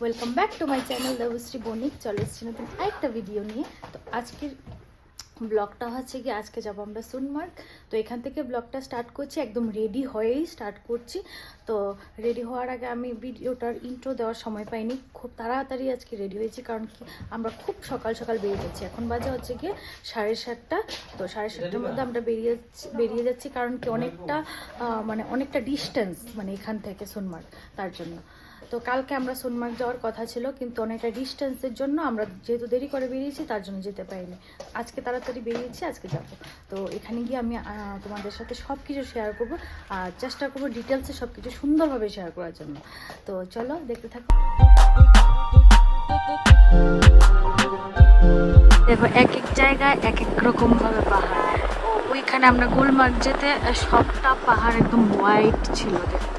Welcome back to my channel Debashree Banik চলে এসেছি নতুন আরেকটা ভিডিও নিয়ে। তো আজকের ব্লগটা হচ্ছে কি আজকে যাব আমরা সোনমার্গ তো এখান থেকে ব্লগটা স্টার্ট করছি একদম রেডি হয়েই স্টার্ট করছি। তো রেডি হওয়ার আগে আমি ভিডিওটার ইন্ট্রো দেওয়ার সময় পাইনি। খুব তাড়াতাড়ি আজকে রেডি হয়েছি কারণ কি আমরা খুব সকাল সকাল বেরিয়ে যাচ্ছি। এখন বাজে হচ্ছে গিয়ে সাড়ে সাতটা। তো সাড়ে সাতটার মধ্যে আমরা বেরিয়ে যাচ্ছি বেরিয়ে যাচ্ছি কারণ কি অনেকটা মানে অনেকটা ডিস্টেন্স মানে এখান থেকে সোনমার্গ তার জন্য। তো কালকে আমরা সোনমার্গ যাওয়ার কথা ছিল, কিন্তু অনেকটা ডিস্টেন্সের জন্য আমরা যেহেতু দেরি করে বেরিয়েছি, তার জন্য যেতে পারিনি। আজকে তাড়াতাড়ি বেরিয়েছি, আজকে যাব। তো এখানে গিয়ে আমি তোমাদের সাথে সব কিছু শেয়ার করব, আর চেষ্টা করব ডিটেলসে সব কিছু সুন্দরভাবে শেয়ার করার জন্য। তো চলো, দেখতে থাকো। দেখো, এক এক জায়গায় এক এক রকম ভাবে পাহাড়। ওইখানে আমরা গুলমার্গ যেতে, সবটা পাহাড় একদম হোয়াইট ছিল আর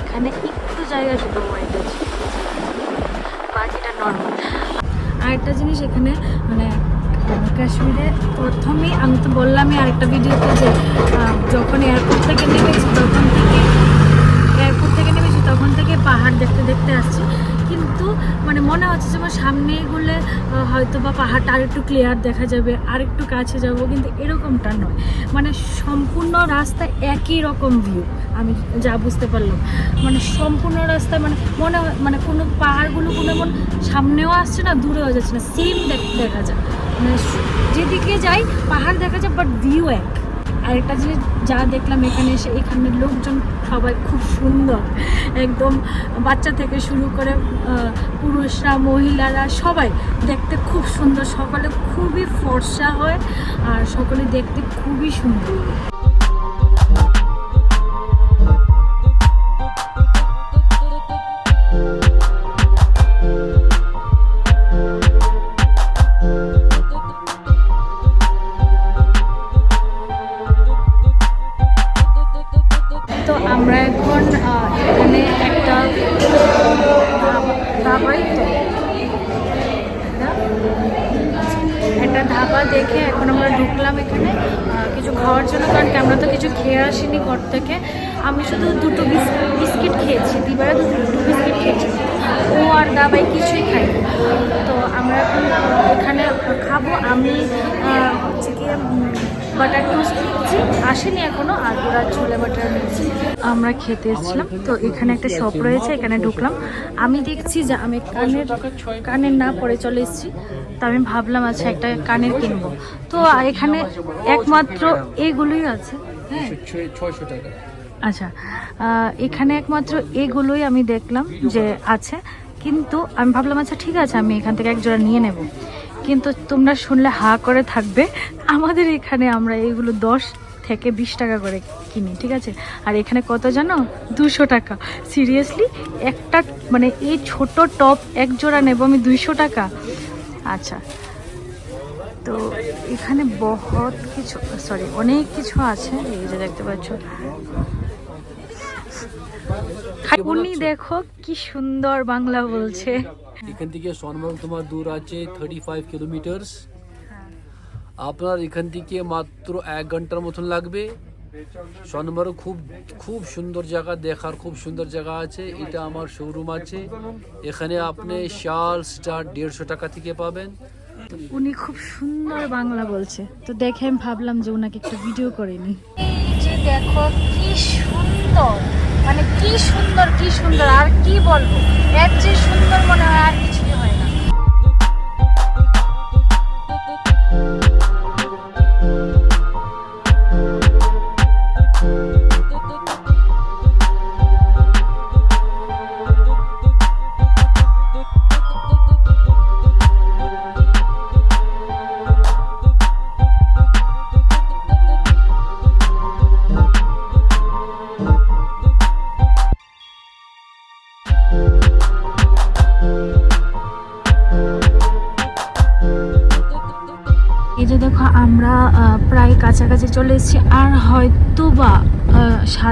এখানে একটু জায়গা শুধু বাকিটা নর্মাল আরেকটা জিনিস এখানে মানে কাশ্মীরে প্রথমেই আমি তো বললামই আরেকটা ভিডিওতে যে যখন এয়ারপোর্ট থেকে নেমেছি, তখন থেকে এয়ারপোর্ট থেকে নেমেছি, তখন থেকে পাহাড় দেখতে দেখতে আসছি। কিন্তু মানে মনে হচ্ছে যে আমার সামনে এগুলো হয়তো বা পাহাড়টা আর একটু ক্লিয়ার দেখা যাবে আর একটু কাছে যাব, কিন্তু এরকমটা নয়। মানে সম্পূর্ণ রাস্তা একই রকম ভিউ আমি যা বুঝতে পারলাম। মানে সম্পূর্ণ রাস্তা মানে মনে হয় মানে কোনো পাহাড়গুলো কোনো এমন সামনেও আসছে না, দূরেও যাচ্ছে না। সেম দেখা যায়। মানে যেদিকে যাই পাহাড় দেখা যায় বাট ভিউ এক। আরেকটা জিনিস যা দেখলাম এখানে এসে, এখানের লোকজন সবাই খুব সুন্দর। একদম বাচ্চা থেকে শুরু করে পুরুষরা, মহিলারা সবাই দেখতে খুব সুন্দর। সকলে খুবই ফর্সা হয় আর সকলে দেখতে খুবই সুন্দর। একটা ধাবা দেখে এখন আমরা ঢুকলাম এখানে কিছু খাওয়ার জন্য, কারণ আমরা তো কিছু খেয়ে আসিনি ঘর থেকে। আমি শুধু দুটো বিস- বিস্কিট খেয়েছি, দিবারে দুটো বিস্কিট খেয়েছি। ও আর দাবাই কিছুই খাইনি তো আমরা এখন এখানে খাব। আমি হচ্ছে কি বাটার টোস্ট নিয়েছি আসেনি এখনও, আর ওরা বাটার নিয়েছি আমরা খেতে এসেছিলাম। তো এখানে একটা শপ রয়েছে, এখানে ঢুকলাম। আমি দেখছি যে আমি কানের কানের না পরে চলে এসেছি। তো আমি ভাবলাম আচ্ছা একটা কানের কিনবো। তো এখানে একমাত্র এগুলোই আছে। হ্যাঁ। আচ্ছা এখানে একমাত্র এগুলোই আমি দেখলাম যে আছে। কিন্তু আমি ভাবলাম আচ্ছা ঠিক আছে, আমি এখান থেকে এক জোড়া নিয়ে নেব। কিন্তু তোমরা শুনলে হা করে থাকবে, আমাদের এখানে আমরা এইগুলো দশ থেকে বিশ টাকা করে কিনি, ঠিক আছে? আর এখানে কত জানো? দুশো টাকা। সিরিয়াসলি, একটা মানে এই ছোট টপ এক জোড়া নেব আমি দুইশো টাকা। আচ্ছা। তো এখানে বহুত কিছু সরি অনেক কিছু আছে এই যে দেখতে পাচ্ছ। উনি দেখো কি সুন্দর বাংলা বলছে। এখান থেকে সোনমার্গ তোমার দূর আছে থার্টি ফাইভ কিলোমিটার্স আপনার এখান থেকে মাত্র এক ঘণ্টার মতন লাগবে। সোনমার্গ খুব খুব সুন্দর জায়গা দেখার খুব সুন্দর জায়গা আছে। এটা আমার শোরুম আছে। এখানে আপনি শাল স্টার দেড়শো টাকা থেকে পাবেন। উনি খুব সুন্দর বাংলা বলছে। তো দেখে আমি ভাবলাম যে ওনাকে একটা ভিডিও করে নি যে দেখো কি সুন্দর। মানে কি সুন্দর কি সুন্দর। আর কি বলব? এর যে সুন্দর মনে হয় আর কিছুই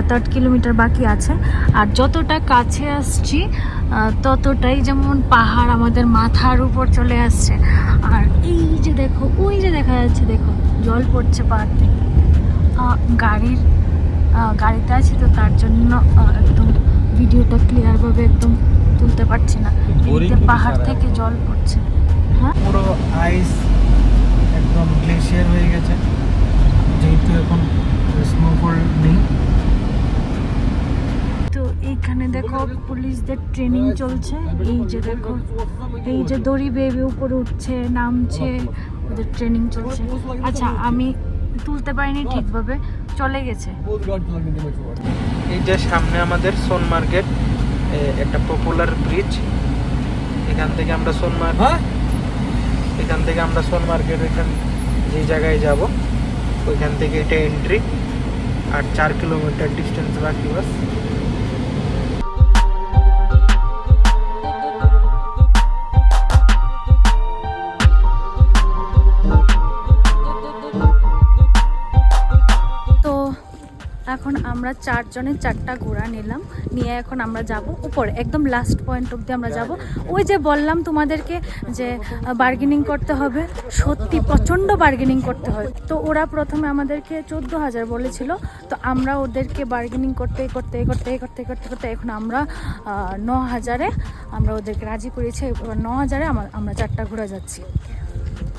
সাত আট কিলোমিটার বাকি আছে। আর যতটা কাছে আসছি ততটাই যেমন পাহাড় আমাদের মাথার উপর চলে আসছে। আর এই যে দেখো ওই যে দেখা যাচ্ছে দেখো জল পড়ছে পাহাড় থেকে। গাড়ির গাড়িতে আছি তো তার জন্য একদম ভিডিওটা ক্লিয়ারভাবে একদম তুলতে পারছি না। পাহাড় থেকে জল পড়ছে। হ্যাঁ? পুরো আইস একদম গ্লেশিয়ার হয়ে গেছে। যেহেতু এখন স্নোফল নেই। এইখানে দেখো পুলিশদের ট্রেনিং চলছে। এই যে দেখো এই যে দড়ি বেবে উপরে উঠছে নামছে ওদের ট্রেনিং চলছে। আচ্ছা আমি তুলতে পারিনি ঠিকভাবে চলে গেছে। এই যে সামনে আমাদের সোনমার্কেট এ, একটা পপুলার ব্রিজ এখান থেকে আমরা সোনমার্গ এখান থেকে আমরা সোনমার্কেট এখান যে জায়গায় যাব ওইখান থেকে এটা এন্ট্রি আর চার কিলোমিটার ডিস্টেন্স বাকি বাস। আমরা চারজনের চারটা ঘোড়া নিলাম। নিয়ে এখন আমরা যাব উপরে, একদম লাস্ট পয়েন্ট অবধি আমরা যাব। ওই যে বললাম তোমাদেরকে যে বার্গেনিং করতে হবে। সত্যি প্রচণ্ড বার্গেনিং করতে হয়। তো ওরা প্রথমে আমাদেরকে চোদ্দ হাজার বলেছিল। তো আমরা ওদেরকে বার্গেনিং করতে করতে করতে করতে করতে করতে এখন আমরা ন হাজারে আমরা ওদেরকে রাজি এবার ন হাজারে আমার চারটা ঘোড়া যাচ্ছি।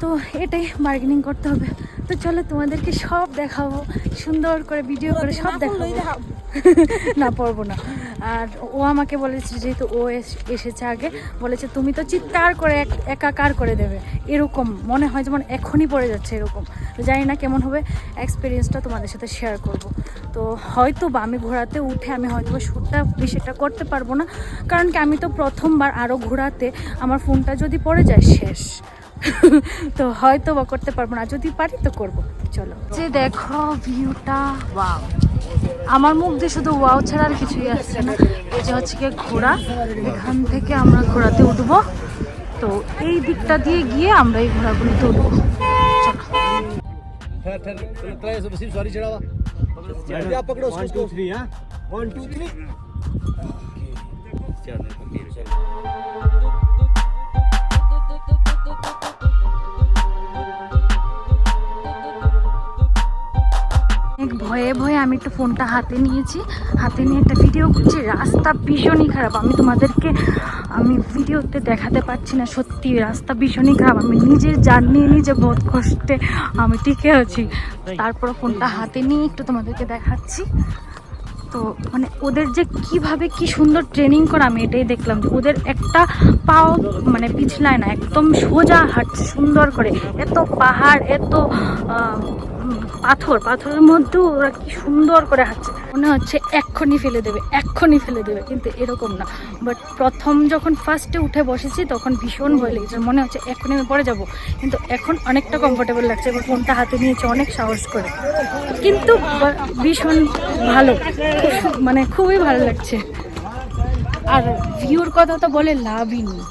তো এটাই বার্গেনিং করতে হবে। তো চলো তোমাদেরকে সব দেখাবো। সুন্দর করে ভিডিও করে সব দেখাবো। না পড়ব না। আর ও আমাকে বলেছে যেহেতু ও এস- এসেছে আগে বলেছে তুমি তো চিৎকার করে এক- একাকার করে দেবে। এরকম মনে হয় যেমন এখনই পড়ে যাচ্ছে এরকম। জানি না কেমন হবে এক্সপিরিয়েন্সটা তোমাদের সাথে শেয়ার করব। তো হয়তো বা আমি ঘোরাতে উঠে আমি হয়তো বা শ্যুটটা একটা করতে পারব না। কারণ কি আমি তো প্রথমবার আরও ঘোরাতে আমার ফোনটা যদি পড়ে যায় শেষ। তো হয়তো বা করতে পারব না যদি পারি তো করব চলো যে দেখো ভিউটা ওয়াও আমার মুখ দিয়ে শুধু ওয়াও ছাড়া আর কিছুই আসছে না এই যে হচ্ছে গিয়ে ঘোড়া এখান থেকে আমরা ঘোড়াতে উঠবো তো এই দিকটা দিয়ে গিয়ে আমরা এই ঘোড়াগুলিতে উঠবো চলো আমি একটু ফোনটা হাতে নিয়েছি। হাতে নিয়ে একটা ভিডিও করছি। রাস্তা ভীষণই খারাপ। আমি তোমাদেরকে, আমি ভিডিওতে দেখাতে পারছি না সত্যি। রাস্তা ভীষণই খারাপ। আমি নিজের জান নিয়ে নিজে বোধ কষ্টে আমি টিকে আছি। তারপর ফোনটা হাতে নিয়ে একটু তোমাদেরকে দেখাচ্ছি। তো মানে ওদের যে কীভাবে কি সুন্দর ট্রেনিং করা, আমি এটাই দেখলাম যে ওদের একটা পাও মানে পিছলায় না, একদম সোজা হাঁটছে সুন্দর করে। এত পাহাড়, এত পাথর, পাথরের মধ্যেও ওরা কি সুন্দর করে হাঁটছে। মনে হচ্ছে এক্ষুনি ফেলে দেবে, এক্ষুনি ফেলে দেবে, কিন্তু এরকম না। বাট প্রথম যখন ফার্স্টে উঠে বসেছি, তখন ভীষণ ভয় লেগেছে মনে হচ্ছে এক্ষুনি আমি পরে যাব, কিন্তু এখন অনেকটা কমফোর্টেবল লাগছে এবার ফোনটা হাতে নিয়েছে, অনেক সাহস করে। কিন্তু ভীষণ ভালো মানে খুবই ভালো লাগছে। আর ভিউর কথা তো বলে লাভই নেই।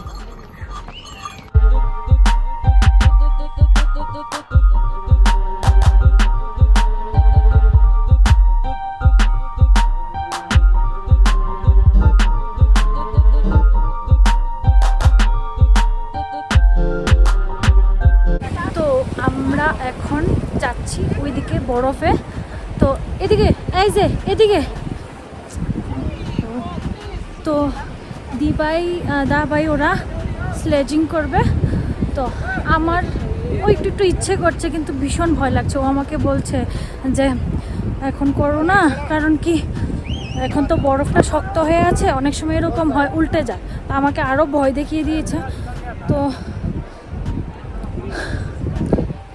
বরফে। তো এদিকে, এই যে, এদিকে। তো দিবাই দাবাই ওরা স্লেজিং করবে। তো আমার, ও একটু একটু ইচ্ছে করছে, কিন্তু ভীষণ ভয় লাগছে। ও আমাকে বলছে যে, এখন করো না, কারণ কি, এখন তো বরফটা শক্ত হয়ে আছে, অনেক সময় এরকম হয়, উল্টে যায়। তো আমাকে আরও ভয় দেখিয়ে দিয়েছে। তো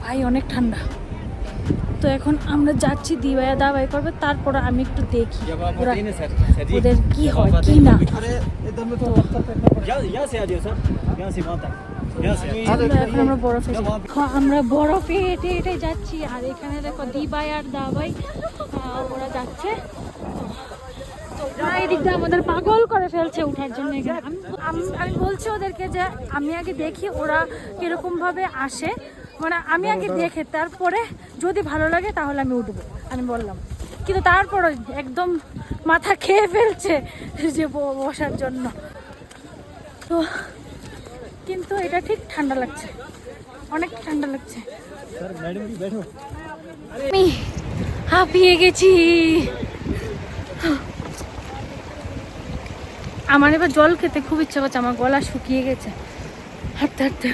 ভাই, অনেক ঠান্ডা। তো এখন আমরা যাচ্ছি দিবাইয়া দাবাই করবে তারপর আমি একটু দেখি ওদের কি হয় কি না। এখন আমরা বরফে আমরা বরফে হেঁটে হেঁটে যাচ্ছি। আর এখানে দেখো দিবাই আর দাবাই ওরা যাচ্ছে। এদিকটা আমাদের পাগল করে ফেলছে উঠার জন্য আমি বলছি ওদেরকে যে আমি আগে দেখি ওরা কীরকম ভাবে আসে। মানে আমি আগে দেখে তারপরে যদি ভালো লাগে তাহলে আমি উঠবো আমি বললাম। কিন্তু তারপরে একদম মাথা খেয়ে ফেলছে যে বসার জন্য। তো কিন্তু এটা ঠিক ঠান্ডা লাগছে অনেক ঠান্ডা লাগছে। আমি হাঁপিয়ে গেছি। আমার এবার জল খেতে খুব ইচ্ছা করছে আমার গলা শুকিয়ে গেছে। হাঁটতে হাঁটতে।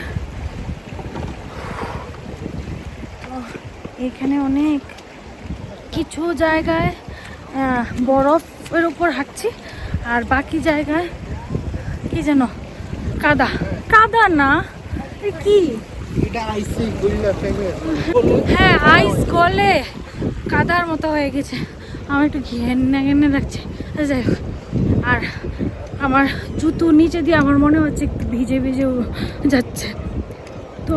এখানে অনেক কিছু জায়গায় বরফের উপর হাঁটছি আর বাকি জায়গায় কি যেন কাদা। কাদা না কি? হ্যাঁ আইস গলে কাদার মতো হয়ে গেছে। আমার একটু ঘেন্না ঘেন্না লাগছে যাই হোক। আর আমার জুতো নিচে দিয়ে আমার মনে হচ্ছে একটু ভিজে ভিজে যাচ্ছে। তো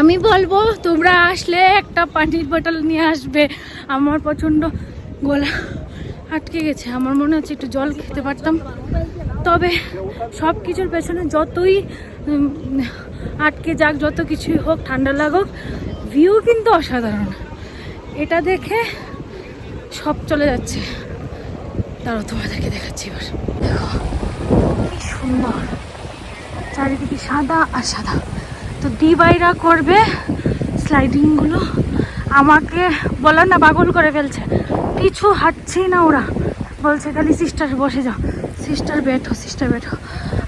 আমি বলব, তোমরা আসলে একটা পানির বোতল নিয়ে আসবে। আমার প্রচণ্ড গলা আটকে গেছে। আমার মনে হচ্ছে একটু জল খেতে পারতাম। তবে সব কিছুর পেছনে যতই আটকে যাক, যত কিছুই হোক, ঠান্ডা লাগুক ভিউ কিন্তু অসাধারণ। এটা দেখে সব চলে যাচ্ছে। দাঁড়াও, তোমাদেরকে দেখাচ্ছি এবার। দেখো সুন্দর। চারিদিকে সাদা আর সাদা। তো দিবাইরা করবে স্লাইডিংগুলো। আমাকে বলার না, পাগল করে ফেলছে। কিছু হাঁটছেই না ওরা। বলছে, খালি সিস্টার বসে যাও। সিস্টার বেঠো সিস্টার বেঠো।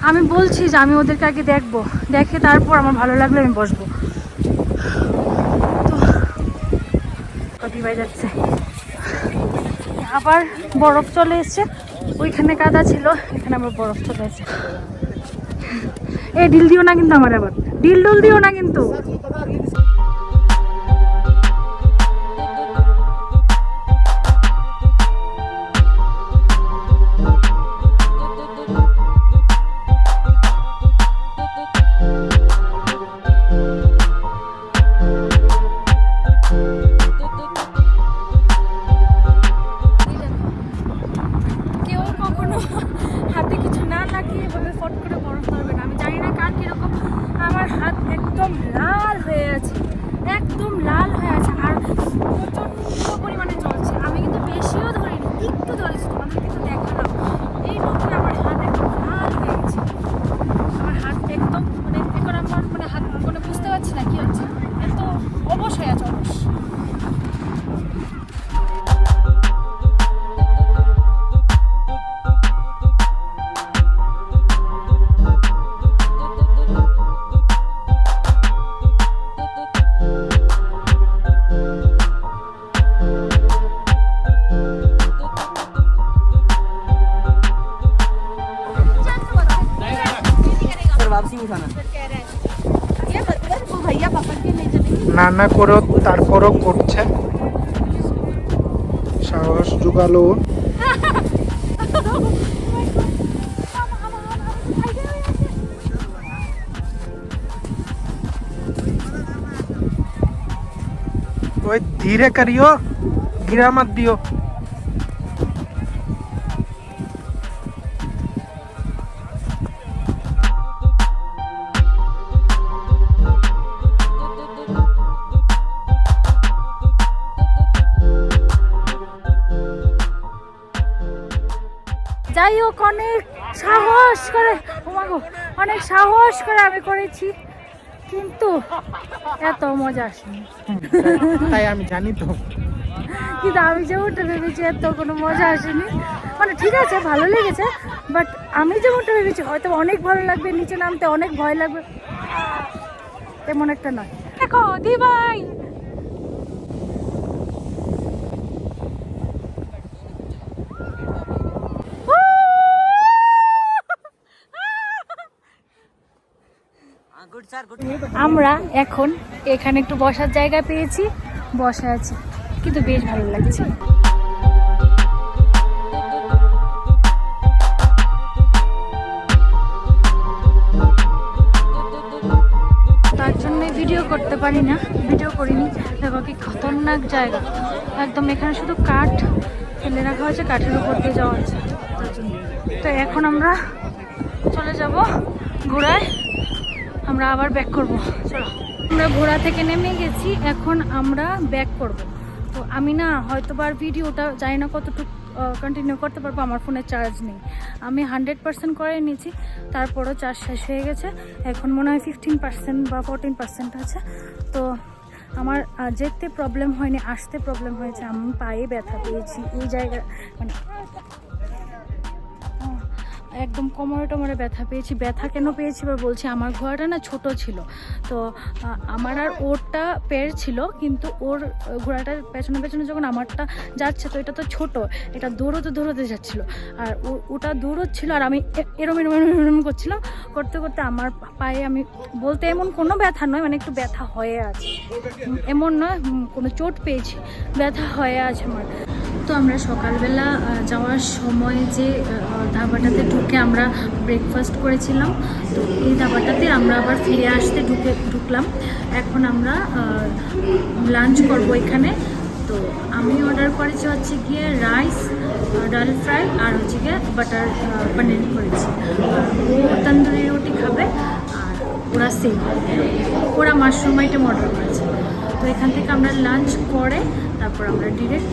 আমি বলছি যে, আমি ওদেরকে আগে দেখব। দেখে তারপর আমার ভালো লাগলে আমি বসবো। তো দিবাই যাচ্ছে। আবার বরফ চলে এসছে। ওইখানে কাদা ছিল, এখানে আবার বরফ চলে এসছে। এ ডিল দিও না কিন্তু আমার আবার। ডিল ডুল দিও না কিন্তু। না না করেও তারপরও করছে সাহস জোগালো ও। ओए धीरे करियो गिरा मत যাই হোক অনেক সাহস করে ওমাগো অনেক সাহস করে আমি করেছি কিন্তু এত মজা আসেনি। তাই আমি জানি তো। কিন্তু আমি যেমনটা ভেবেছি এত কোনো মজা আসেনি। মানে ঠিক আছে ভালো লেগেছে বাট আমি যেমনটা ভেবেছি হয়তো অনেক ভালো লাগবে নিচে নামতে অনেক ভয় লাগবে। তেমন একটা নয়। দেখো দি ভাই আমরা এখন এখানে একটু বসার জায়গা পেয়েছি বসে আছি। কিন্তু বেশ ভালো লাগছে। তার জন্যই ভিডিও করতে পারি না ভিডিও করিনি। দেখো কি খতরনাক জায়গা। একদম এখানে শুধু কাঠ ফেলে রাখা হয়েছে, কাঠের উপর দিয়ে যাওয়া হচ্ছে। তো এখন আমরা চলে যাব ঘোড়ায়। আমরা আবার ব্যাক করব। চলো। আমরা ঘোড়া থেকে নেমে গেছি, এখন আমরা ব্যাক করব। তো আমি না হয়তো বার ভিডিওটা জানি না কতটুকু কন্টিনিউ করতে পারব, আমার ফোনে চার্জ নেই। আমি হান্ড্রেড পার্সেন্ট করে নিয়েছি, তারপরও চার্জ শেষ হয়ে গেছে। এখন মনে হয় ফিফটিন পার্সেন্ট বা ফোরটিন পার্সেন্ট আছে। তো আমার যেতে প্রবলেম হয়নি, আসতে প্রবলেম হয়েছে, আমি পায়ে ব্যথা পেয়েছি। এই জায়গা মানে একদম কোমরে টোমরে ব্যথা পেয়েছি। ব্যথা কেন পেয়েছি বা বলছি, আমার ঘোড়াটা না ছোট ছিল। তো আমার আর ওরটা পের ছিল, কিন্তু ওর ঘোড়াটার পেছনে পেছনে যখন আমারটা যাচ্ছে, তো এটা তো ছোট, এটা দৌড়তে দৌড়তে যাচ্ছিল। আর ওটা দৌড়চ্ছিল আর আমি এরম এরম এরম এরম করছিলাম করতে করতে আমার পায়ে আমি, বলতে এমন কোনো ব্যথা নয় মানে একটু ব্যথা হয়ে আছে। এমন নয় কোনো চোট পেয়েছি, ব্যথা হয়ে আছে আমার। তো আমরা সকালবেলা যাওয়ার সময় যে ধাবাটাতে ঢুকে আমরা ব্রেকফাস্ট করেছিলাম। তো এই ধাবাটাতে আমরা আবার ফিরে আসতে ঢুকে, ঢুকলাম। এখন আমরা লাঞ্চ করব এখানে। তো আমি অর্ডার করেছি হচ্ছে গিয়ে রাইস ডাল ফ্রাই আর হচ্ছে গিয়ে বাটার পনির করেছি। ও তন্দুরি রুটি খাবে আর ওরা সেম ওরা মাশরুম আইটেম অর্ডার করেছে। তো এখান থেকে আমরা লাঞ্চ করে তারপর আমরা ডিরেক্ট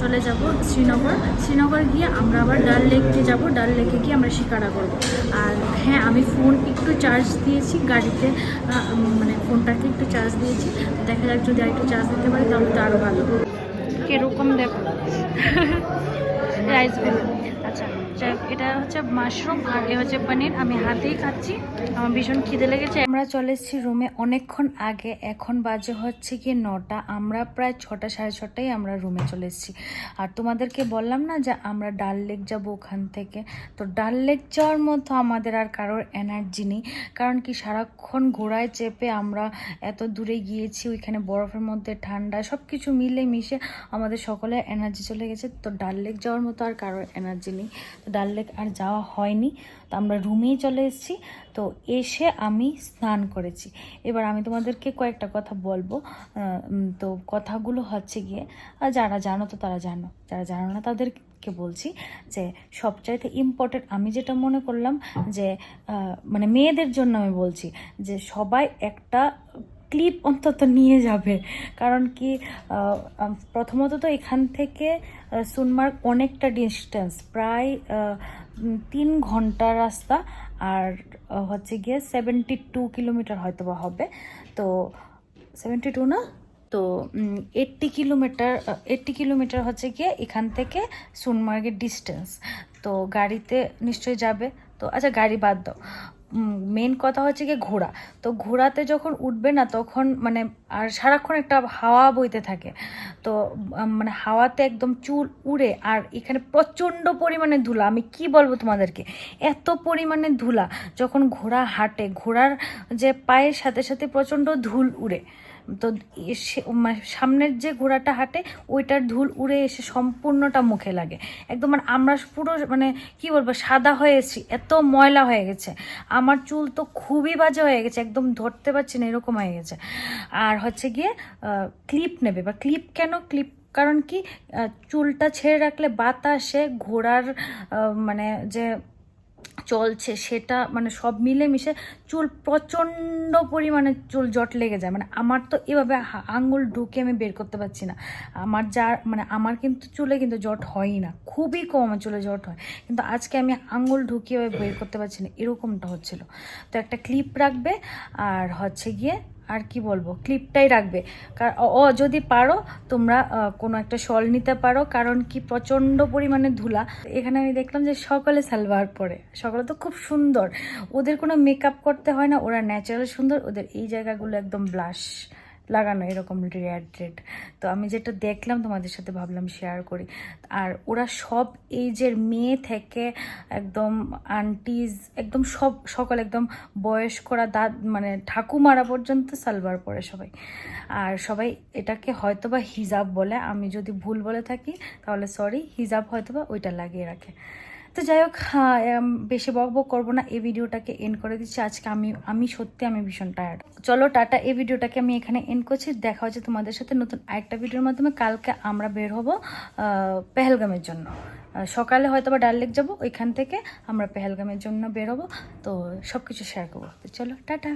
চলে যাব শ্রীনগর। শ্রীনগর গিয়ে আমরা আবার ডাল লেকে যাব। ডাল লেকে গিয়ে আমরা শিকারা করব। আর হ্যাঁ আমি ফোন একটু চার্জ দিয়েছি গাড়িতে মানে ফোনটাকে একটু চার্জ দিয়েছি। দেখা যাক যদি আর একটু চার্জ দিতে পারি তাহলে তো আরও ভালো। কীরকম দেখো রাইসগুলো আচ্ছা। এটা হচ্ছে মাশরুম, আর এ হচ্ছে পনির। আমি হাতেই খাচ্ছি, আমার ভীষণ খিদে লেগেছে। আমরা চলে এসেছি রুমে অনেকক্ষণ আগে, এখন বাজে হচ্ছে কি নটা। আমরা প্রায় ছটা, সাড়ে ছটায় আমরা রুমে চলে এসেছি। আর তোমাদেরকে বললাম না যে আমরা ডাল লেক যাব ওখান থেকে? তো ডাল লেক যাওয়ার মতো আমাদের আর কারোর এনার্জি নেই। কারণ কি, সারাক্ষণ ঘোড়ায় চেপে আমরা এত দূরে গিয়েছি, ওইখানে বরফের মধ্যে, ঠান্ডা সব কিছু মিলে মিশে আমাদের সকলের এনার্জি চলে গেছে। তো ডাল লেক যাওয়ার মতো আর কারোর এনার্জি নেই। তো ডাল লেক আর যাওয়া হয়নি, তো আমরা রুমেই চলে এসেছি। তো এসে আমি স্নান করেছি। এবার আমি তোমাদেরকে কয়েকটা কথা বলব। তো কথাগুলো হচ্ছে গিয়ে যারা জানো তো তারা জানো। যারা জানো না তাদেরকে বলছি যে, সবচাইতে ইম্পর্টেন্ট আমি যেটা মনে করলাম যে মানে মেয়েদের জন্য আমি বলছি যে, সবাই একটা ক্লিপ অন্তত নিয়ে যাবে। কারণ কি প্রথমত তো এখান থেকে সুনমার্গ অনেকটা ডিস্টেন্স প্রায় তিন ঘণ্টার রাস্তা আর হচ্ছে গিয়ে সেভেন্টি টু কিলোমিটার হয়তো বা হবে। তো সেভেন্টি টু না? তো এইট্টি কিলোমিটার এইট্টি কিলোমিটার হচ্ছে গিয়ে এখান থেকে সোনমার্গের ডিস্টেন্স তো গাড়িতে নিশ্চয়ই যাবে। তো আচ্ছা গাড়ি বাদ দাও। মেন কথা হচ্ছে কি ঘোড়া। তো ঘোড়াতে যখন উঠবে না, তখন মানে আর সারাক্ষণ একটা হাওয়া বইতে থাকে। তো মানে হাওয়াতে একদম চুল উড়ে আর এখানে প্রচণ্ড পরিমাণে ধুলা। আমি কি বলব তোমাদেরকে? এত পরিমাণে ধুলা যখন ঘোড়া হাঁটে, ঘোড়ার যে পায়ের সাথে সাথে প্রচণ্ড ধুল উড়ে। তো মানে সামনের যে ঘোড়াটা হাঁটে, ওইটার ধুল উড়ে এসে সম্পূর্ণটা মুখে লাগে। একদম মানে আমরা পুরো মানে কি বলব, সাদা হয়ে এসেছি, এত ময়লা হয়ে গেছে। আমার চুল তো খুবই বাজে হয়ে গেছে, একদম ধরতে পারছি না, এরকম হয়ে গেছে। আর হচ্ছে গিয়ে ক্লিপ নেবে, বা ক্লিপ কেন? ক্লিপ কারণ কি চুলটা ছেড়ে রাখলে বাতাসে ঘোড়ার মানে যে চলছে, সেটা মানে সব মিলে মিশে চুল প্রচণ্ড পরিমাণে চুল জট লেগে যায়। মানে আমার তো এভাবে আঙুল ঢুকে আমি বের করতে পারছি না। আমার যার মানে আমার কিন্তু চুলে কিন্তু জট হয়ই না, খুবই কম চুলে জট হয়। কিন্তু আজকে আমি আঙুল ঢুকিয়ে বের করতে পারছি না, এরকমটা হচ্ছিল। তো একটা ক্লিপ রাখবে, আর হচ্ছে গিয়ে আর কি বলব ক্লিপটাই রাখবে। ও যদি পারো, তোমরা কোনো একটা শল নিতে পারো, কারণ কি প্রচণ্ড পরিমাণে ধুলা। এখানে আমি দেখলাম যে সকালে সালোয়ার পরে। সকালে তো খুব সুন্দর। ওদের কোনো মেকআপ করতে হয় না, ওরা ন্যাচারাল সুন্দর, ওদের এই জায়গাগুলো একদম ব্লাশ লাগানো এরকম রেড রেড। তো আমি যেটা দেখলাম, তোমাদের সাথে ভাবলাম শেয়ার করি। আর ওরা সব এইজের মেয়ে থেকে একদম আন্টিজ একদম সব, সকল একদম বয়স্করা দাঁত মানে ঠাকুমারা পর্যন্ত সালবার পরে সবাই। আর সবাই এটাকে হয়তোবা হিজাব বলে, আমি যদি ভুল বলে থাকি, তাহলে সরি হিজাব হয়তোবা ওইটা লাগিয়ে রাখে। তো যাই হোক হ্যাঁ, বেশি বক বক করব না এই ভিডিওটাকে এন্ড করে দিচ্ছি। আজকে আমি আমি সত্যি আমি ভীষণ টায়ার্ড চলো টাটা এই ভিডিওটাকে আমি এখানে এন্ড করছি। দেখা হচ্ছে তোমাদের সাথে নতুন আরেকটা ভিডিওর মাধ্যমে। কালকে আমরা বের হব পেহেলগামের জন্য। সকালে হয়তো বা ডাল লেক যাব ওইখান থেকে আমরা পেহেলগামের জন্য বের হব। তো সব কিছু শেয়ার করব। তো চলো টাটা।